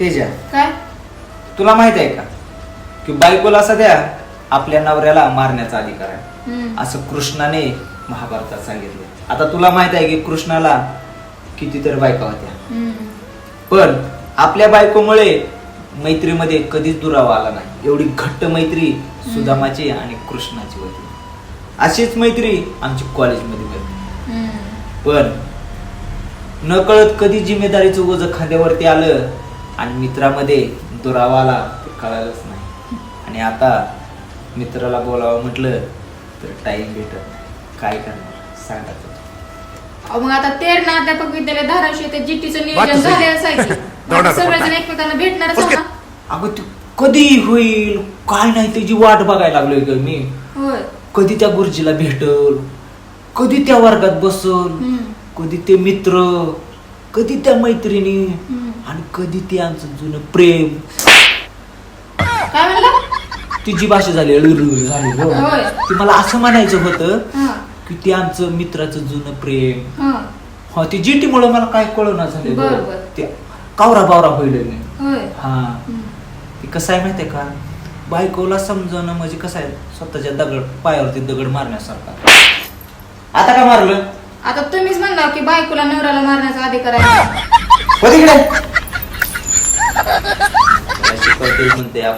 तेजा. काय? तुला माहीत आहे का? की बायकोला सध्या आपल्या नवऱ्याला मारण्याचा अधिकार आहे. हम्म. असं कृष्णाने महाभारतात सांगितलं. आता तुला माहीत आहे की कृष्णाला कितीतरी बायका होत्या. हम्म. पण आपल्या बायकोमुळे मैत्रीमध्ये कधीच दुरावा आला नाही. एवढी घट्ट मैत्री सुदामाची आणि कृष्णाची होती. अशीच मैत्री आमची कॉलेजमध्ये होती हम्म. पण न कळत कधी जिम्मेदारीचं ओझ खांद्यावरती आलं आणि मित्रामध्ये दुरावा आला ते कळालंच नाही. आणि आता मित्राला बोलावं म्हटलं तर टाइम भेटत नाही. काय करणार? सांगा तुम्ही. अहो, मग आता तेर ना अध्यापक विद्यालय धाराशिव ते जीटीचं नियोजन. झाले असायची. सगळेजण है. एकमेकांना भेटणारच उसके- ना. अगं ते कधी होईल? काय नाही त्याची वाट बघायला लागलोय ग मी. होय. कधी त्या गुरुजीला भेटल? कधी त्या वर्गात बसल? हम्म. कधी ते मित्र? कधी त्या मैत्रिणी? हम्म. आणि कधी ते आमचं जुनं प्रेम. काय म्हणला? ती जी भाषा झाली अळुरुळु झाली हो. होय. ती मला असं म्हणायचं होतं हा. की ते आमचं मित्राचं जुनं प्रेम. हा. हा ते जीटी मुळे मला काय कळना झालं बरं, बरं. ते कावरा बावरा होईल होय. हा. हम्म. ते कसं आहे माहितीये का? बायकोला समजणं म्हणजे कसं आहे? स्वतःच्या दगड पायावरती दगड मारण्यासारखा. आता का मारलं? आता तुम्हीच म्हणला की बायकोला नवऱ्याला मारण्याचा अधिकार आहे. हो तिकडे. pergunta é a